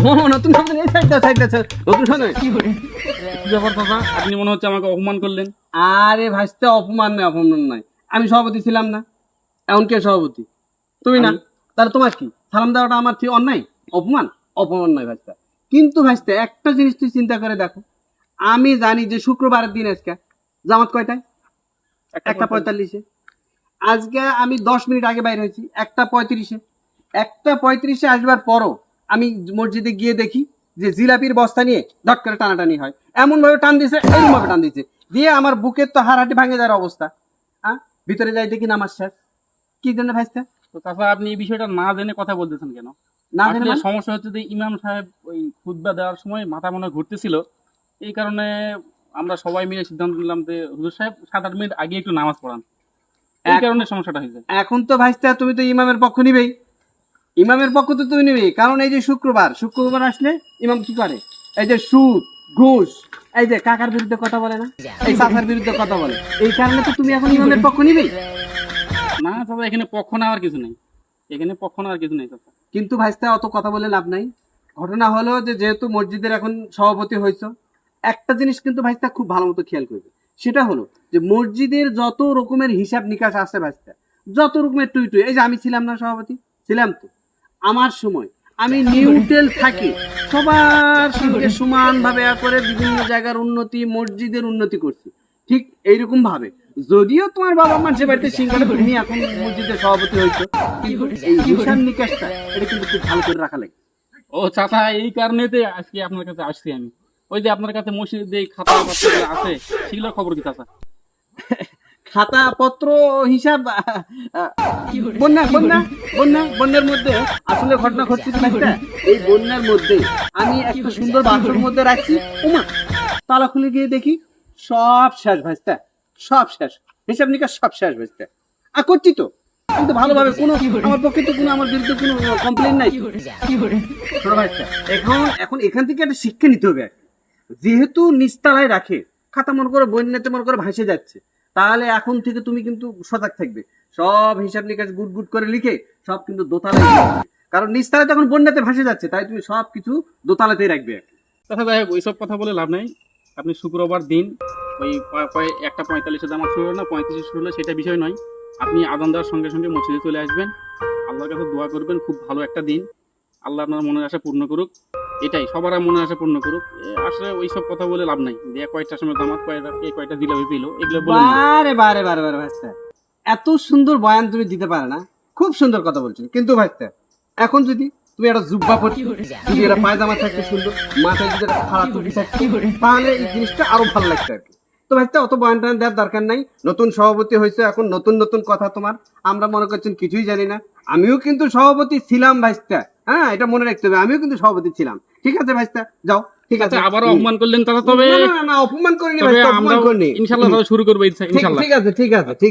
নতুন নতুন ব্যাপার আপনি মনে হচ্ছে আমাকে অপমান করলেন। আরে ভাইস্তে অপমান নয় অপমান নয়। আমি সভাপতি ছিলাম না। এখন কে সভাপতি? তুমি না? তাহলে তোমার কি? সালাম দেওয়াটা আমার কি অন্যায়? অপমান? অপমান নয় ভাইস্তা। কিন্তু ভাইস্তে একটা জিনিস তুই চিন্তা করে দেখো। আমি জানি যে শুক্রবারের দিন আজকে। জামাত কয়টায়? একটা পঁয়তাল্লিশে। আজকে আমি দশ মিনিট আগে বাইরে হয়েছি একটা পঁয়ত্রিশে। একটা পঁয়ত্রিশে আসবার পরও আমি মসজিদে গিয়ে দেখি যে জিলাপির বস্তা নিয়ে ধট করে টানাটানি হয়। এমন ভাবে টান দিছে এরকম ভাবে টান দিছে। দিয়ে আমার বুকের তো হাড়হাটি ভাঙে যাওয়ার অবস্থা। হ্যাঁ ভিতরে যাই দেখি নামাজ শেষ? কি জন্য ভাইস্তা? তো চাচা আপনি এই বিষয়টা না জেনে কথা বলতেছেন কেন? না জানি মানে? সমস্যা হচ্ছে যে ইমাম সাহেব ওই খুতবা দেওয়ার সময় মাথা মনে ঘুরতেছিল। এই কারণে আমরা সবাই মিলে সিদ্ধান্ত নিলাম যে হুজুর সাহেব সাত আট মিনিট আগে একটু নামাজ পড়ান। এই কারণে সমস্যাটা হয়েছে। এখন তো ভাইস্তা তুমি তো ইমামের পক্ষ নিবেই। ইমামের পক্ষ তো তুমি নিবেই কারণ এই যে শুক্রবার শুক্রবার আসলে ইমাম কি করে? এই যে সুদ ঘুষ এই যে কাকার বিরুদ্ধে কথা বলে না? এই চাচার বিরুদ্ধে কথা বলে। এই কারণে তো তুমি এখন ইমামের পক্ষ নিবেই না চাচা এখানে পক্ষ নেওয়ার কিছু নেই। এখানে পক্ষ নেওয়ার কিছু নেই চাচা। কিন্তু ভাইস্তা অত কথা বলে লাভ নাই। ঘটনা হলো যে যেহেতু মসজিদের এখন সভাপতি হয়েছ একটা জিনিস কিন্তু ভাইস্তা খুব ভালো মতো খেয়াল করবে। সেটা হলো যে মসজিদের যত রকমের হিসাব নিকাশ আছে ভাইস্তা যত রকমের টুই টুই এই যে আমি ছিলাম না সভাপতি ছিলাম তো। আমার সময়। আমি নিউটেল থাকি। সবার সঙ্গে সমান ভাবে করে বিভিন্ন জায়গার উন্নতি মসজিদের উন্নতি করছি। ঠিক এইরকম ভাবে। যদিও তোমার বাবা মানুষের বাড়িতে সিঙ্গালে তুমি এখন মসজিদের সভাপতি হয়েছো কিন্তু এই হিসাব নিকাশটা এটা কিন্তু খুব ভালো করে রাখা লাগে। ও চাচা এই কারণেতে আজকে আপনার কাছে আসছি আমি। ওই যে আপনার কাছে মসজিদে খাতা আছে সেগুলোর খবর কি চাচা? খাতা পত্র হিসাব বন্যা বন্যা বন্যা বন্যার মধ্যে আসলে ঘটনা ঘটছে কি একটা এই বন্যার মধ্যে আমি একটা সুন্দর বাক্সের মধ্যে রাখছি। উমা তালা খুলে গিয়ে দেখি সব শেষ ভাইস্তা সব শেষ। হিসাব নিকাশ সব শেষ ভাইস্তা আর করছি তো কিন্তু ভালোভাবে কোনো আমার পক্ষে তো কোনো আমার বিরুদ্ধে কোনো কমপ্লেন নাই। ছোট এখন এখন এখান থেকে একটা শিক্ষা নিতে হবে যেহেতু নিস্তালায় রাখে খাতা মনে করে বন্যাতে মনে করে ভাসে যাচ্ছে। তাহলে এখন থেকে তুমি কিন্তু সজাগ থাকবে। সব হিসাব নিকাশ গুট গুট করে লিখে সব কিন্তু দোতলায় কারণ নিস্তালায় তখন বন্যাতে ভাসে যাচ্ছে, তাই তুমি সব কিছু দোতলাতেই রাখবে চাচা যাই হোক, ওইসব কথা বলে লাভ নাই। আপনি শুক্রবার দিন ওই একটা পঁয়তাল্লিশে জামা শুরু হলো না, পঁয়ত্রিশে শুরু হলো সেটা বিষয় নয়। আপনি আদান দেওয়ার সঙ্গে সঙ্গে মসজিদে চলে আসবেন। আল্লাহর কাছে দোয়া করবেন, খুব ভালো একটা দিন। আল্লাহ আপনার মনের আশা পূর্ণ করুক। এটাই সবার মনে আসে পূর্ণ করুক। আসলে আসলে ওইসব কথা বলে লাভ নাই। যে কয়েকটা সময় দামাত কয়টা কে কয়টা জিলাপি পেল এগুলো বলে বারে বারে বারে বারে ভাইস্তা এত সুন্দর বয়ান তুমি দিতে পারে না। খুব সুন্দর কথা বলছো কিন্তু ভাইস্তা এখন যদি তুমি একটা জুব্বা পড়ছি যদি একটা পায়জামা থাকতে সুন্দর মাথায় যদি একটা খারাপ টুপি থাকতে তাহলে এই জিনিসটা আরও ভালো লাগতো আর কি। তো ভাই অত বয়ান টান দেওয়ার দরকার নাই। নতুন সভাপতি হয়েছে এখন নতুন নতুন কথা তোমার। আমরা মনে করছেন কিছুই জানি না। আমিও কিন্তু সভাপতি ছিলাম ভাইস্তা হ্যাঁ এটা মনে রাখতে হবে। আমিও কিন্তু সভাপতি ছিলাম। ঠিক আছে ভাইস্তা যাও। ঠিক আছে। আবার আবারও অপমান করলেন তারা তবে না, না, অপমান করিনি ভাইস্তা অপমান করিনি। ইনশাল্লাহ শুরু করব ইনশা- ঠিক আছে ঠিক আছে ঠিক